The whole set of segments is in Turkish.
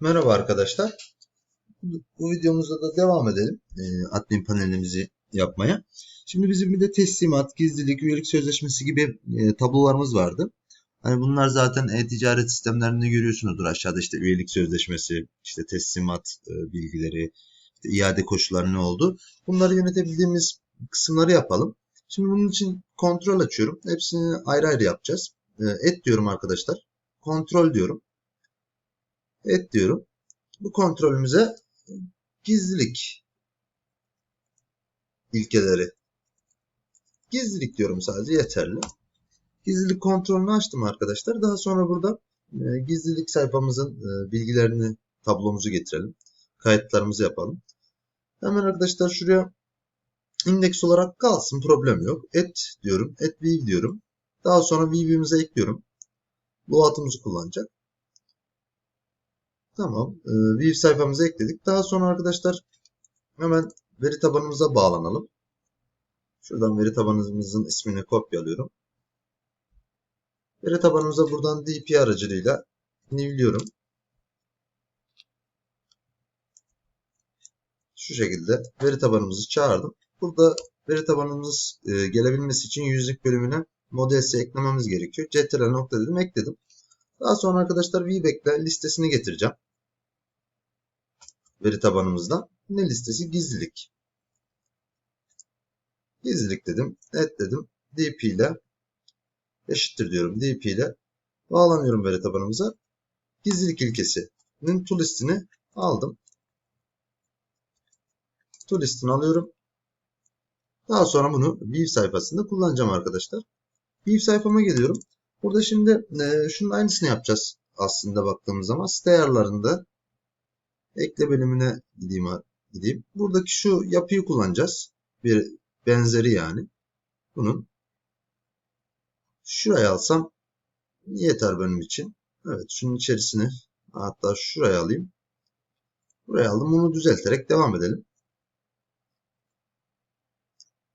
Merhaba arkadaşlar. Bu videomuzda da devam edelim e, admin panelimizi yapmaya. Şimdi bizim bir de teslimat, gizlilik, üyelik sözleşmesi gibi e, tablolarımız vardı. Hani bunlar zaten e-ticaret sistemlerinde görüyorsunuzdur. Aşağıda işte üyelik sözleşmesi, işte teslimat e, bilgileri, işte iade koşulları ne oldu. Bunları yönetebildiğimiz kısımları yapalım. Şimdi bunun için kontrol açıyorum. Hepsini ayrı ayrı yapacağız. Et diyorum arkadaşlar. Kontrol diyorum. Et diyorum. Bu kontrolümüze gizlilik ilkeleri. Gizlilik diyorum sadece yeterli. Gizlilik kontrolünü açtım arkadaşlar. Daha sonra burada e, gizlilik sayfamızın e, bilgilerini tablomuzu getirelim. Kayıtlarımızı yapalım. Hemen arkadaşlar şuraya indeks olarak kalsın problem yok. Et diyorum. Et view diyorum. Daha sonra view'imize ekliyorum. Bu atımızı kullanacak. Tamam. E, view sayfamıza ekledik. Daha sonra arkadaşlar hemen veri tabanımıza bağlanalım. Şuradan veri tabanımızın ismini kopyalıyorum. Veri tabanımıza buradan DP aracılığıyla newliyorum. Şu şekilde veri tabanımızı çağırdım. Burada veri tabanımız e, gelebilmesi için yüzlük bölümüne modelse eklememiz gerekiyor. ctrl nokta dedim ekledim. Daha sonra arkadaşlar VBack'le listesini getireceğim. Veri tabanımızdan. Ne listesi? Gizlilik. Gizlilik dedim. Et dedim. DP ile eşittir diyorum. DP ile bağlanıyorum veri tabanımıza. Gizlilik ilkesinin to listini aldım. To listini alıyorum. Daha sonra bunu view sayfasında kullanacağım arkadaşlar. View sayfama geliyorum. Burada şimdi e, şunun aynısını yapacağız aslında baktığımız zaman. Site ayarlarında ekle bölümüne gideyim. gideyim. Buradaki şu yapıyı kullanacağız. Bir benzeri yani. Bunun şuraya alsam yeter benim için. Evet şunun içerisine hatta şuraya alayım. Buraya aldım. Bunu düzelterek devam edelim.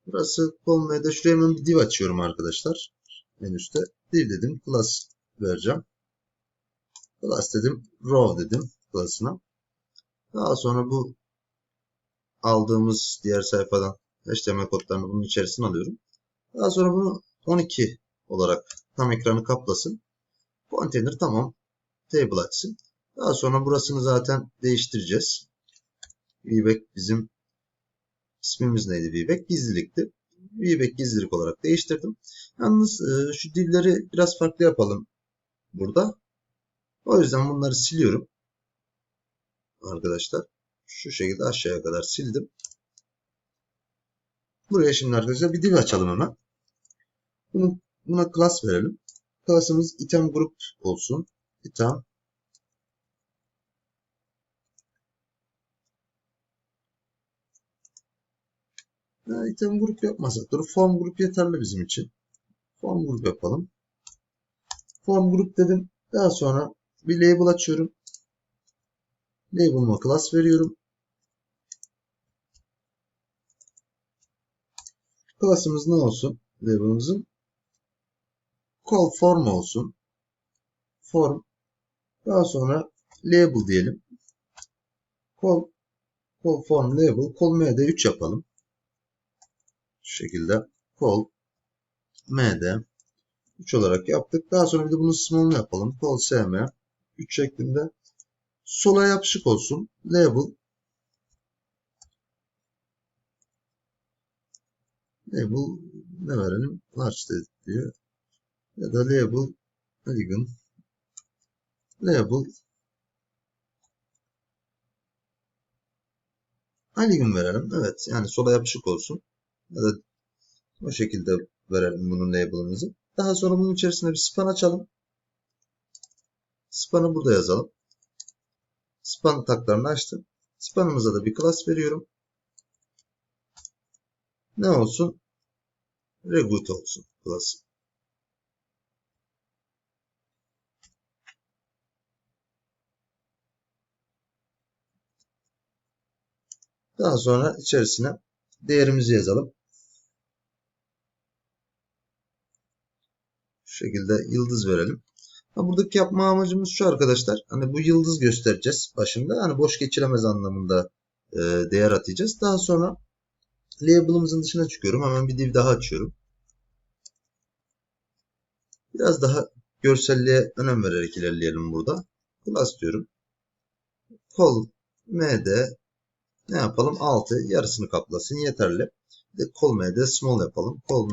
Burası olmaya şuraya hemen bir div açıyorum arkadaşlar. En üstte div dedim. Class vereceğim. Class dedim. Row dedim class'ına. Daha sonra bu aldığımız diğer sayfadan HTML kodlarını bunun içerisine alıyorum. Daha sonra bunu 12 olarak tam ekranı kaplasın. Container tamam. Table açsın. Daha sonra burasını zaten değiştireceğiz. VBack bizim ismimiz neydi VBack? Gizlilikti. VBack gizlilik olarak değiştirdim. Yalnız e, şu dilleri biraz farklı yapalım burada. O yüzden bunları siliyorum. Arkadaşlar. Şu şekilde aşağıya kadar sildim. Buraya şimdi arkadaşlar bir div açalım hemen. Bunu, buna class verelim. Class'ımız item group olsun. Item item grup yapmasak dur. Form grup yeterli bizim için. Form grup yapalım. Form grup dedim. Daha sonra bir label açıyorum. Label'ıma class veriyorum. Class'ımız ne olsun? Label'ımızın call form olsun. Form. Daha sonra label diyelim. Call, call form label. Call md 3 yapalım. Şu şekilde call md 3 olarak yaptık. Daha sonra bir de bunun small'ını yapalım. Call sm 3 şeklinde. Sola yapışık olsun. Label label ne verelim? Large diyor. Ya da label Elegant label Elegant verelim. Evet. Yani sola yapışık olsun. Ya da o şekilde verelim bunun label'ımızı. Daha sonra bunun içerisine bir span açalım. Span'ı burada yazalım. Span taklarını açtım. Span'ımıza da bir class veriyorum. Ne olsun? Regut olsun class'ı. Daha sonra içerisine değerimizi yazalım. Şu şekilde yıldız verelim. Buradaki yapma amacımız şu arkadaşlar. Hani bu yıldız göstereceğiz başında. Hani boş geçilemez anlamında e, değer atacağız. Daha sonra label'ımızın dışına çıkıyorum. Hemen bir div daha açıyorum. Biraz daha görselliğe önem vererek ilerleyelim burada. Class diyorum. Col md ne yapalım? 6 yarısını kaplasın yeterli. Bir de col md small yapalım. Col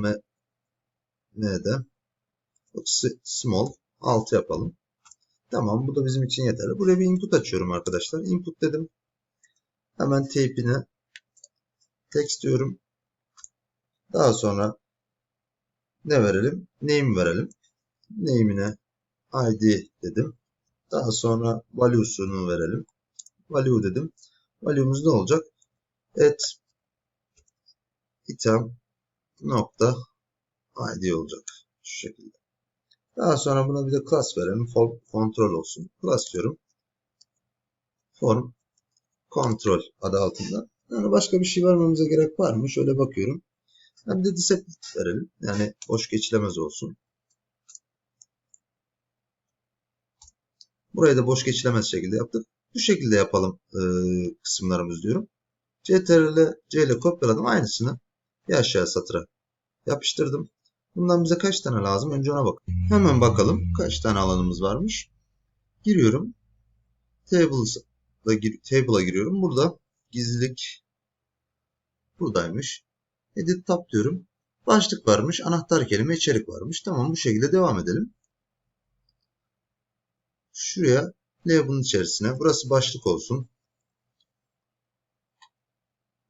md small 6 yapalım. Tamam bu da bizim için yeterli. Buraya bir input açıyorum arkadaşlar. Input dedim. Hemen tape'ine text diyorum. Daha sonra ne verelim? Name verelim. Name'ine id dedim. Daha sonra value'sunu verelim. Value dedim. Value'muz ne olacak? Et item nokta id olacak. Şu şekilde. Daha sonra buna bir de class verelim. Form kontrol olsun. Class diyorum. Form kontrol adı altında. Yani başka bir şey vermemize gerek var mı? Şöyle bakıyorum. Bir de disable verelim. Yani boş geçilemez olsun. Burayı da boş geçilemez şekilde yaptık. Bu şekilde yapalım e, kısımlarımız diyorum. CTRL C ile kopyaladım aynısını bir aşağı satıra yapıştırdım. Bundan bize kaç tane lazım? Önce ona bak. Hemen bakalım kaç tane alanımız varmış. Giriyorum. Table'a gir table'a giriyorum. Burada gizlilik buradaymış. Edit tab diyorum. Başlık varmış. Anahtar kelime içerik varmış. Tamam bu şekilde devam edelim. Şuraya label'ın içerisine. Burası başlık olsun.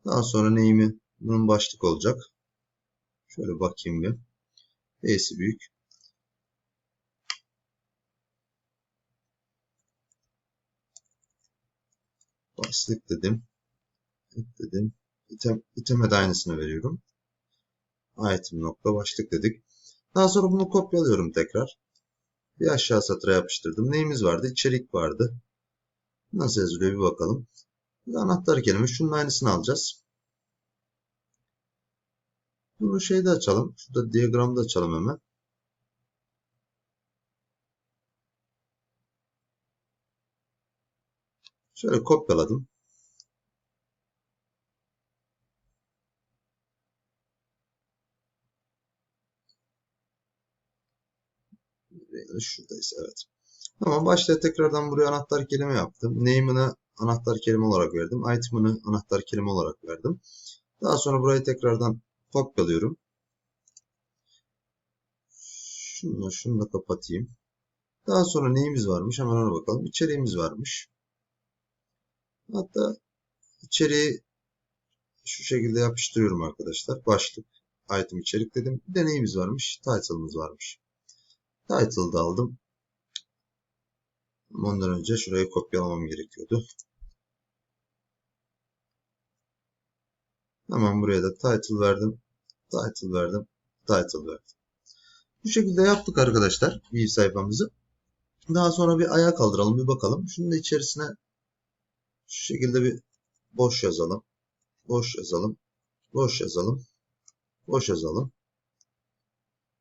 Daha sonra neyimi bunun başlık olacak. Şöyle bakayım bir. B'si büyük. Başlık dedim. dedim. İtem, iteme de aynısını veriyorum. Item nokta başlık dedik. Daha sonra bunu kopyalıyorum tekrar. Bir aşağı satıra yapıştırdım. Neyimiz vardı? İçerik vardı. Nasıl yazılıyor bir bakalım. Bir anahtar kelime. Şunun aynısını alacağız. Bunu şeyde açalım. Şurada diyagramda açalım hemen. Şöyle kopyaladım. Şuradayız evet. Tamam başta tekrardan buraya anahtar kelime yaptım. Name'ını anahtar kelime olarak verdim. Item'ını anahtar kelime olarak verdim. Daha sonra burayı tekrardan kopyalıyorum. Şunu, şunu da kapatayım. Daha sonra neyimiz varmış? Hemen ona bakalım. İçeriğimiz varmış. Hatta içeriği şu şekilde yapıştırıyorum arkadaşlar. Başlık, item içerik dedim. Bir de neyimiz varmış? Title'ımız varmış. Title'ı da aldım. Ondan önce şurayı kopyalamam gerekiyordu. Hemen buraya da title verdim. Title verdim. Title verdim. Bu şekilde yaptık arkadaşlar View sayfamızı. Daha sonra bir ayağa kaldıralım bir bakalım. Şunun da içerisine şu şekilde bir boş yazalım. Boş yazalım. Boş yazalım. Boş yazalım.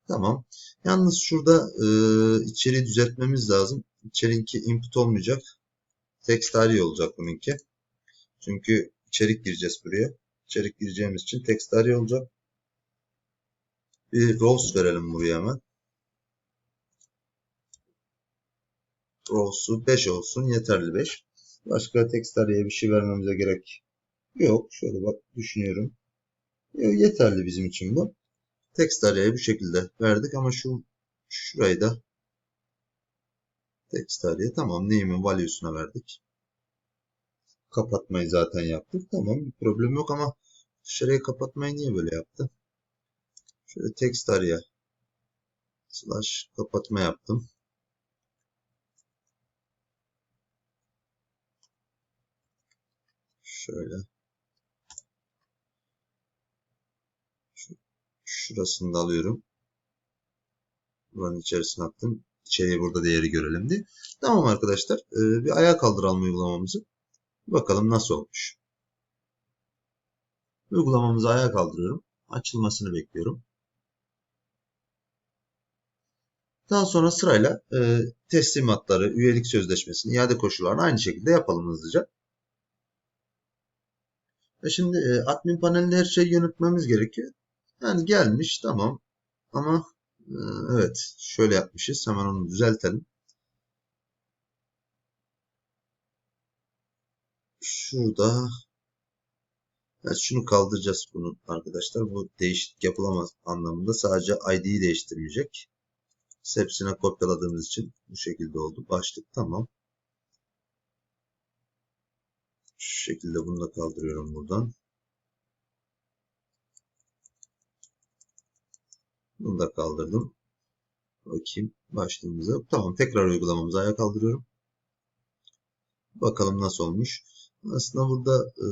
Tamam. Yalnız şurada e, içeriği düzeltmemiz lazım. İçerinki input olmayacak. Text tarihi olacak bununki. Çünkü içerik gireceğiz buraya. İçerik gireceğimiz için text tarihi olacak. Bir rows verelim buraya hemen. Rows'u 5 olsun. Yeterli 5. Başka text bir şey vermemize gerek yok. Şöyle bak düşünüyorum. Yeterli bizim için bu. Text bu şekilde verdik ama şu şurayı da text tamam name'in value'suna verdik. Kapatmayı zaten yaptık. Tamam bir problem yok ama dışarıya kapatmayı niye böyle yaptı? Şöyle text araya slash kapatma yaptım. Şöyle. Şurasını da alıyorum. Buranın içerisine attım. İçeriye burada değeri görelim diye. Tamam arkadaşlar. Ee, bir ayağa kaldıralım uygulamamızı. Bakalım nasıl olmuş. Uygulamamızı ayağa kaldırıyorum. Açılmasını bekliyorum. Daha sonra sırayla e, teslimatları, üyelik sözleşmesini, iade koşullarını aynı şekilde yapalım hızlıca. E şimdi e, admin panelinde her şeyi yönetmemiz gerekiyor. Yani gelmiş tamam ama e, evet şöyle yapmışız. Hemen onu düzeltelim. Şurada evet, şunu kaldıracağız bunu arkadaşlar. Bu değişiklik yapılamaz anlamında. Sadece ID'yi değiştirmeyecek. Hepsine kopyaladığımız için bu şekilde oldu. Başlık tamam. Şu şekilde bunu da kaldırıyorum buradan. Bunu da kaldırdım. Bakayım başlığımıza. Tamam tekrar uygulamamızı ayağa kaldırıyorum. Bakalım nasıl olmuş. Aslında burada e,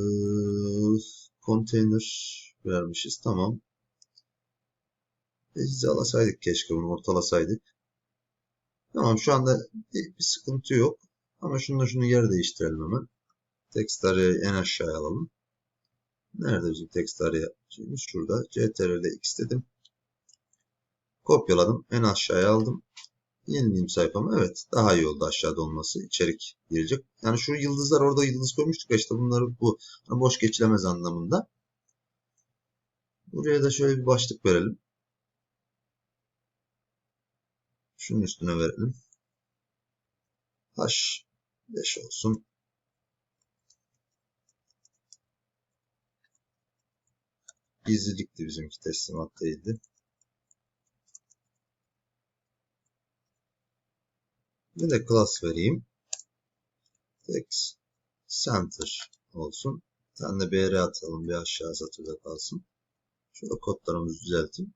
konteyner vermişiz. Tamam. Hizalasaydık keşke bunu ortalasaydık. Tamam şu anda bir, bir sıkıntı yok. Ama şununla şunu yer değiştirelim hemen. Text arayı en aşağıya alalım. Nerede bizim text araya? Şurada. CTRL X dedim. Kopyaladım. En aşağıya aldım. Yenileyim sayfamı. Evet. Daha iyi oldu aşağıda olması. İçerik girecek. Yani şu yıldızlar orada yıldız koymuştuk ya işte bunları bu hani boş geçilemez anlamında. Buraya da şöyle bir başlık verelim. Şunun üstüne verelim. H5 olsun. Gizlilikti bizimki teslimat değildi. Bir de class vereyim. Text center olsun. Bir tane de BR atalım. Bir aşağı satırda kalsın. Şöyle kodlarımızı düzelteyim.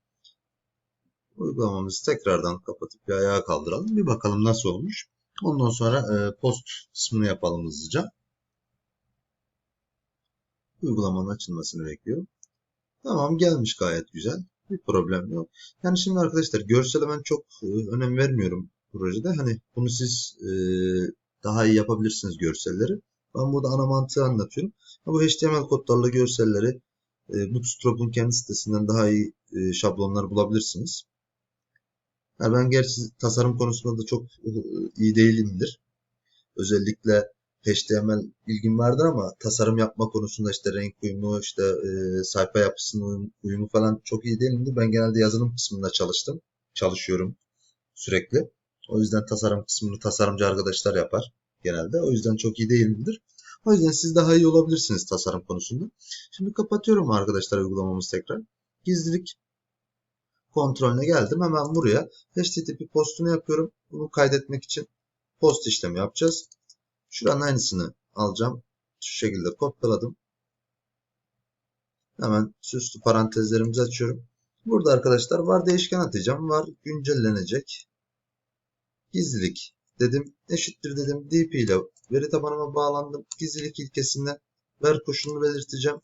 Uygulamamızı tekrardan kapatıp bir ayağa kaldıralım. Bir bakalım nasıl olmuş. Ondan sonra e, post kısmını yapalım hızlıca. Uygulamanın açılmasını bekliyorum. Tamam gelmiş gayet güzel. Bir problem yok. Yani şimdi arkadaşlar görsele ben çok e, önem vermiyorum projede. Hani bunu siz e, daha iyi yapabilirsiniz görselleri. Ben burada ana mantığı anlatıyorum. Bu HTML kodlarla görselleri Bootstrap'ın kendi sitesinden daha iyi şablonlar bulabilirsiniz. Yani ben gerçi tasarım konusunda da çok e, iyi değilimdir. Özellikle HTML bilgim vardır ama tasarım yapma konusunda işte renk uyumu, işte e, sayfa yapısının uyumu falan çok iyi değilimdir. Ben genelde yazılım kısmında çalıştım. Çalışıyorum sürekli. O yüzden tasarım kısmını tasarımcı arkadaşlar yapar genelde. O yüzden çok iyi değilimdir. O yüzden siz daha iyi olabilirsiniz tasarım konusunda. Şimdi kapatıyorum arkadaşlar uygulamamızı tekrar. Gizlilik kontrolüne geldim. Hemen buraya HTTP postunu yapıyorum. Bunu kaydetmek için post işlemi yapacağız. Şuranın aynısını alacağım. Şu şekilde kopyaladım. Hemen süslü parantezlerimizi açıyorum. Burada arkadaşlar var değişken atacağım. Var güncellenecek. Gizlilik dedim. Eşittir dedim. DP ile veri tabanıma bağlandım. Gizlilik ilkesinde ver koşulunu belirteceğim.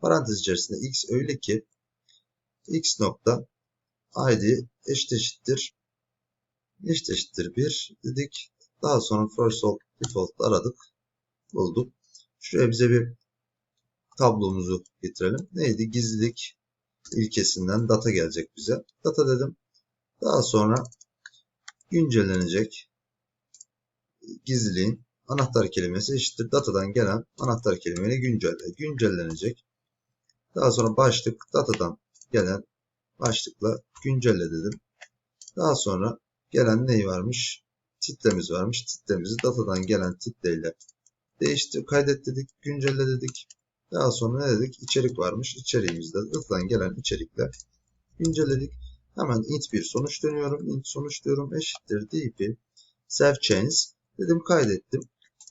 Parantez içerisinde x öyle ki x nokta id eşit eşittir eşit eşittir 1 dedik. Daha sonra first of default aradık. Bulduk. Şuraya bize bir tablomuzu getirelim. Neydi? Gizlilik ilkesinden data gelecek bize. Data dedim. Daha sonra güncellenecek gizliliğin anahtar kelimesi eşittir. Datadan gelen anahtar kelimeyle güncelle, güncellenecek. Daha sonra başlık datadan gelen başlıkla güncelle dedim. Daha sonra gelen neyi varmış? Titlemiz varmış. Titlemizi datadan gelen titleyle değiştir, kaydet dedik, güncelle dedik. Daha sonra ne dedik? İçerik varmış. İçeriğimizde datadan gelen içerikle güncelledik. Hemen int bir sonuç dönüyorum. int sonuç diyorum eşittir dp self change dedim kaydettim.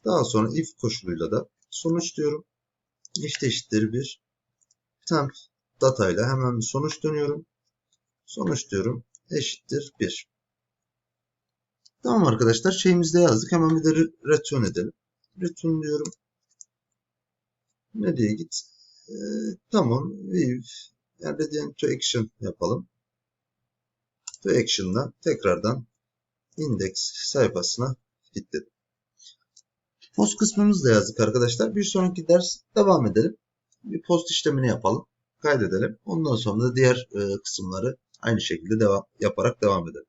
Daha sonra if koşuluyla da sonuç diyorum. if eşittir bir temp data ile hemen bir sonuç dönüyorum. Sonuç diyorum eşittir 1. Tamam arkadaşlar şeyimizde yazdık. Hemen bir de return edelim. Return diyorum. Ne diye git? Ee, tamam. If yani to action yapalım to action'la tekrardan index sayfasına kilitledim. Post kısmımızı da yazdık arkadaşlar. Bir sonraki ders devam edelim. Bir post işlemini yapalım. Kaydedelim. Ondan sonra da diğer kısımları aynı şekilde devam yaparak devam edelim.